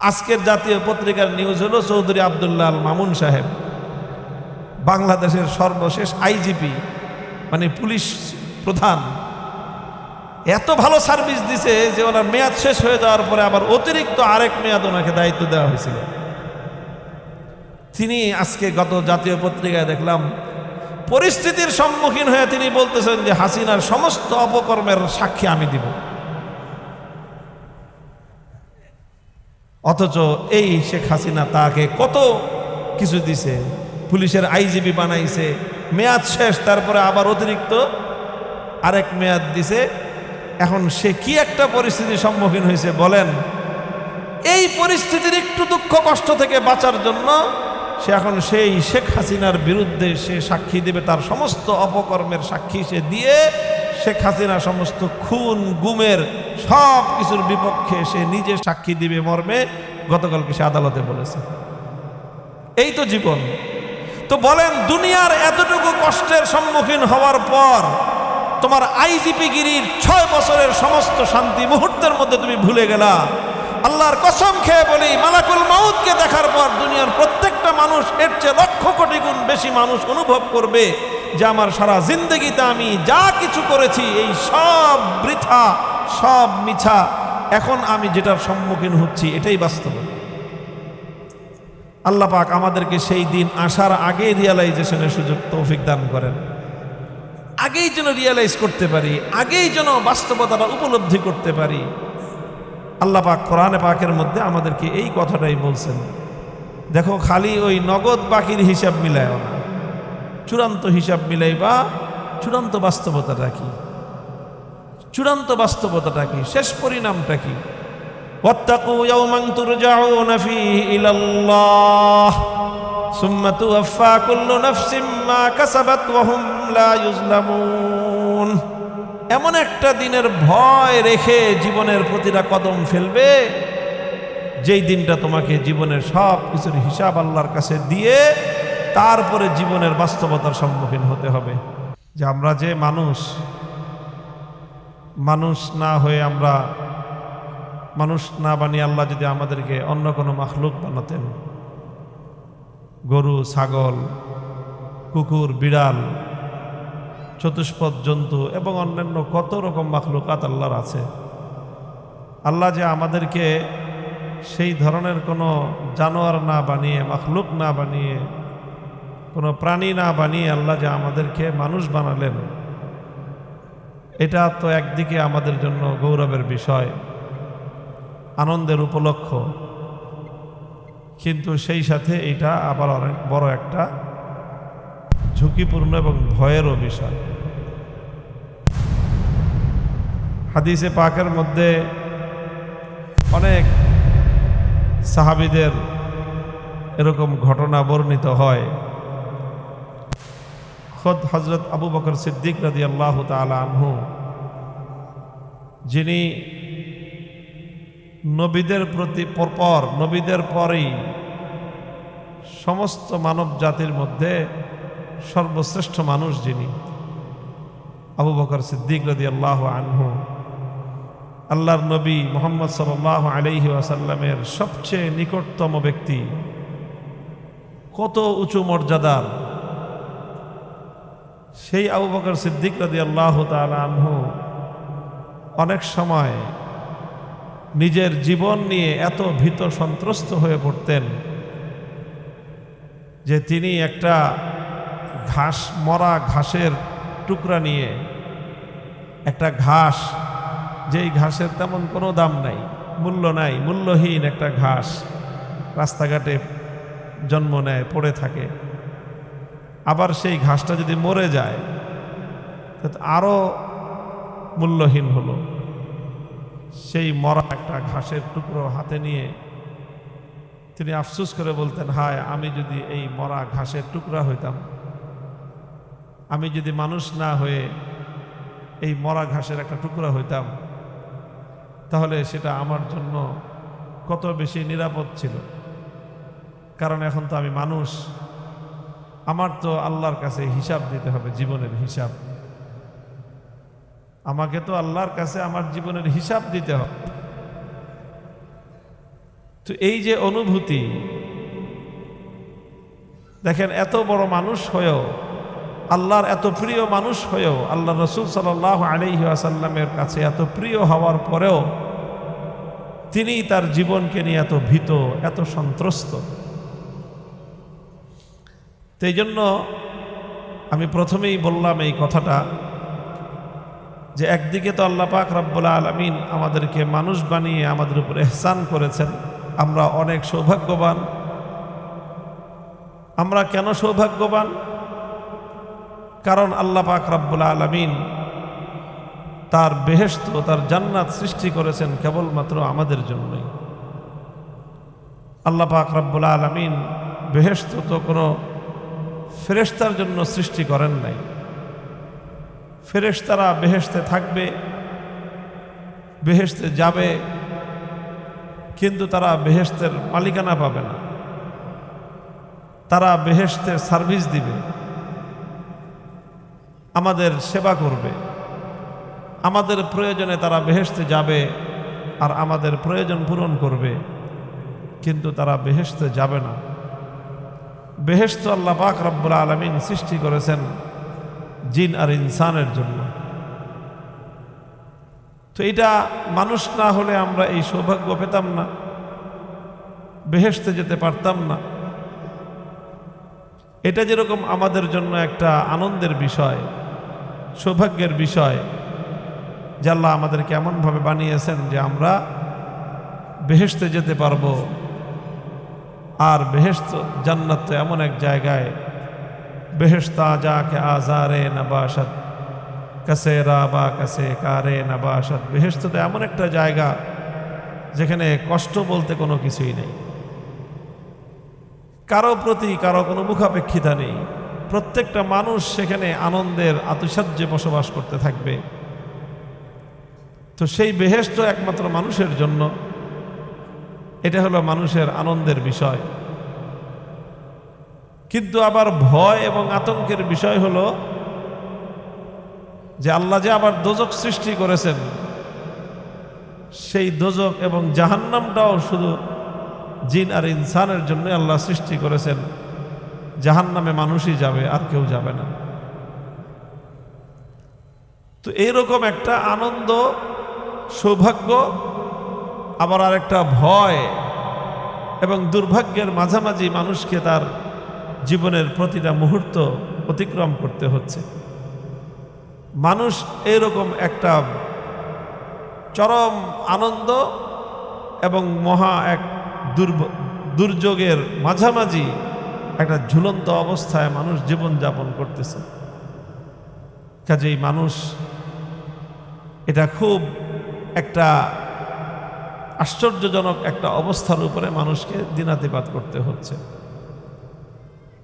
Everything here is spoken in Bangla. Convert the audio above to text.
আজকের জাতীয় পত্রিকার নিউজ হলো চৌধুরী আবদুল্লাহ আল মামুন সাহেব, বাংলাদেশের সর্বশেষ আইজিপি মানে পুলিশ প্রধান। এত ভালো সার্ভিস দিছে যে ওনার মেয়াদ শেষ হয়ে যাওয়ার পরে আবার অতিরিক্ত আরেক মেয়াদ ওনাকে দায়িত্ব দেওয়া হয়েছিল। তিনি আজকে গত জাতীয় পত্রিকায় দেখলাম, পরিস্থিতির সম্মুখীন হয়ে তিনি বলতেছেন যে হাসিনার সমস্ত অপকর্মের সাক্ষী আমি দিব। অথচ এই শেখ হাসিনা তাকে কত কিছু দিছে, পুলিশের আইজিবি বানাইছে, মেয়াদ শেষ, তারপরে আবার অতিরিক্ত আরেক মেয়াদ দিছে। এখন সে কি একটা পরিস্থিতির সম্মুখীন হয়েছে বলেন? এই পরিস্থিতির একটু দুঃখ কষ্ট থেকে বাঁচার জন্য সে এখন সেই শেখ হাসিনার বিরুদ্ধে সে সাক্ষী দেবে, তার সমস্ত অপকর্মের সাক্ষী সে দিয়ে শেখ হাসিনা সমস্ত খুন, গুমের সব কিছুর বিপক্ষে সে নিজে সাক্ষী দিবে মর্মে, গতকালকে সে আদালতে বলেছে। এই তো জীবন। তো বলেন, দুনিয়ার এতটুকু কষ্টের সম্মুখীন হওয়ার পর তোমার আইজিপি গিরির ছয় বছরের সমস্ত শান্তি মুহূর্তের মধ্যে তুমি ভুলে গেলা। আল্লাহর কসম খেয়ে বলি, মালাকুল মাউদকে দেখার পর দুনিয়ার প্রত্যেকটা মানুষ এর চেয়ে লক্ষ কোটি গুণ বেশি মানুষ অনুভব করবে। যে আমার সারা জিন্দগিতে আমি যা কিছু করেছি, এই সব বৃথা, সব মিছা, এখন আমি যেটার সম্মুখীন হচ্ছি, এটাই বাস্তব। আল্লাহ পাক আমাদেরকে সেই দিন আসার আগে রিয়ালাইজেশনের সুযোগ, তৌফিক দান করেন। আগেই যেন রিয়ালাইজ করতে পারি, আগেই যেন বাস্তবতাটা উপলব্ধি করতে পারি। আল্লাহ পাক কোরআনে পাকের মধ্যে আমাদেরকে এই কথাটাই বলছেন। দেখো, খালি ওই নগদ বাকির হিসাব মিলায় না। চূড়ান্ত হিসাব মিলাইবা চূড়ান্ত বাস্তবতাটা কি চূড়ান্ত বাস্তবতাটা কি শেষ পরিণামটা কি واتقوا يوما ترجعون فيه إلى الله ثم توفى كل نفس ما كسبت وهم لا يظلمون এমন একটা দিনের ভয় রেখে জীবনের প্রতিটা কদম ফেলবে যেই দিনটা তোমাকে জীবনের সব কিছুর হিসাব আল্লাহর কাছে দিয়ে তারপরে জীবনের বাস্তবতার সম্মুখীন হতে হবে। যে আমরা যে মানুষ মানুষ না হয়ে আমরা, মানুষ না বানিয়ে আল্লাহ যদি আমাদেরকে অন্য কোনো মাখলুক বানাতেন, গরু, ছাগল, কুকুর, বিড়াল, চতুষ্পদ জন্তু এবং অন্যান্য কত রকম মাখলুকাত আল্লাহর আছে, আল্লাহ যে আমাদেরকে সেই ধরনের কোনো জানোয়ার না বানিয়ে, মাখলুক না বানিয়ে কোনো প্রাণী না বানিয়ে আল্লাহ যা আমাদেরকে মানুষ বানালেন, এটা তো একদিকে আমাদের জন্য গৌরবের বিষয়, আনন্দের উপলক্ষ। কিন্তু সেই সাথে এটা আবার অনেক বড় একটা ঝুঁকিপূর্ণ এবং ভয়েরও বিষয়। হাদিসে পাকের মধ্যে অনেক সাহাবিদের এরকম ঘটনা বর্ণিত হয়। খোদ হজরত আবু বকর সিদ্দিক রাজি আল্লাহ আনহু, যিনি নবীদের প্রতি পরপর, নবীদের পরেই সমস্ত মানব জাতির মধ্যে সর্বশ্রেষ্ঠ মানুষ যিনি, আবু বকর সিদ্দিক রদি আল্লাহ আনহু, আল্লাহর নবী মোহাম্মদ সাল আলহি আসাল্লামের সবচেয়ে নিকটতম ব্যক্তি, কত উঁচু মর্যাদার সেই আবু বকর সিদ্দিক রদি আল্লাহ আনহু অনেক সময় নিজের জীবন নিয়ে এত ভীত সন্ত্রস্ত হয়ে পড়তেন যে তিনি একটা ঘাস, মরা ঘাসের টুকরা নিয়ে, একটা ঘাস, যেই ঘাসের তেমন কোনো দাম নাই, মূল্য নাই, মূল্যহীন একটা ঘাস রাস্তাঘাটে জন্ম নেয়, পড়ে থাকে। আবার সেই ঘাসটা যদি মরে যায় আরও মূল্যহীন হলো। সেই মরা একটা ঘাসের টুকরো হাতে নিয়ে তিনি আফসুস করে বলতেন, হায়, আমি যদি এই মরা ঘাসের টুকরা হইতাম, আমি যদি মানুষ না হয়ে এই মরা ঘাসের একটা টুকরা হইতাম, তাহলে সেটা আমার জন্য কত বেশি নিরাপদ ছিল। কারণ এখন তো আমি মানুষ আমার তো আল্লাহর কাছে হিসাব দিতে হবে, জীবনের হিসাব। আমাকে তো আল্লাহর কাছে আমার জীবনের হিসাব দিতে হবে। তো এই যে অনুভূতি, দেখেন, এত বড় মানুষ হয়েও, আল্লাহর এত প্রিয় মানুষ হয়েও, আল্লাহ রসুল সাল্লাহ আলহি আসাল্লামের কাছে এত প্রিয় হওয়ার পরেও, তিনি তার জীবনকে নিয়ে এত ভীত, এত সন্ত্রস্ত। তো জন্য আমি প্রথমেই বললাম এই কথাটা যে একদিকে তো আল্লাহ পাক রব্বুল্লা আলমিন আমাদেরকে মানুষ বানিয়ে আমাদের উপর এহসান করেছেন, আমরা অনেক সৌভাগ্যবান। আমরা কেন সৌভাগ্যবান? কারণ আল্লাহ পাক রব্বুল আলমিন তার বেহেস্ত তার জান্নাত সৃষ্টি করেছেন কেবলমাত্র আমাদের জন্যই। আল্লাহ পাক রব্বুল আলমিন বেহেস্ত তো কোনো ফেরেস্তার জন্য সৃষ্টি করেন নাই। ফেরেশতারা বেহেশতে থাকবে, বেহেশতে যাবে, কিন্তু তারা বেহেশতের মালিকানা পাবে না। তারা বেহেশতের সার্ভিস দিবে, আমাদের সেবা করবে। আমাদের প্রয়োজনে তারা বেহেশতে যাবে আর আমাদের প্রয়োজন পূরণ করবে, কিন্তু তারা বেহেশতে যাবে না। বেহেশত আল্লাহ পাক রব্বুল আলমিন সৃষ্টি করেছেন জিন আর ইনসানের জন্য। তো এটা মানুষ না হলে আমরা এই সৌভাগ্য পেতাম না, বেহেশতে যেতে পারতাম না। এটা যেরকম আমাদের জন্য একটা আনন্দের বিষয়, সৌভাগ্যের বিষয়, যে আল্লাহ আমাদেরকে এমনভাবে বানিয়েছেন যে আমরা বেহেশতে যেতে পারব। আর বেহেশত জান্নাত তো এমন এক জায়গায়, বেহেশতা যাকে আজারে নবাসত কাসে রাবা কাসে কারে নবাসত। বেহেস্ত তো এমন একটা জায়গা যেখানে কষ্ট বলতে কোনো কিছুই নেই। কারও প্রতি কারও কোনো মুখাপেক্ষিতা নেই। প্রত্যেকটা মানুষ সেখানে আনন্দের আতিশয্যে বসবাস করতে থাকবে। তো সেই বেহেস্ত একমাত্র মানুষের জন্য এটা হলো মানুষের আনন্দের বিষয়। কিন্তু আবার ভয় এবং আতঙ্কের বিষয় হলো যে আল্লাহ যে আবার দোজক সৃষ্টি করেছেন, সেই দোজক এবং জাহান্নামটাও শুধু জিন আর ইনসানের জন্য আল্লাহ সৃষ্টি করেছেন। জাহান্নামে মানুষই যাবে, আর কেউ যাবে না। তো এইরকম একটা আনন্দ, সৌভাগ্য আবার আরেকটা ভয় এবং দুর্ভাগ্যের মাঝামাঝি মানুষকে তার জীবনের প্রতিটা মুহূর্ত অতিক্রম করতে হচ্ছে। মানুষ এরকম একটা চরম আনন্দ এবং মহা এক দুর্যোগের মাঝামাঝি একটা ঝুলন্ত অবস্থায় মানুষ জীবনযাপন করতেছে। কাজেই মানুষ এটা খুব একটা আশ্চর্যজনক একটা অবস্থার উপরে মানুষকে দিনাতিপাত করতে হচ্ছে।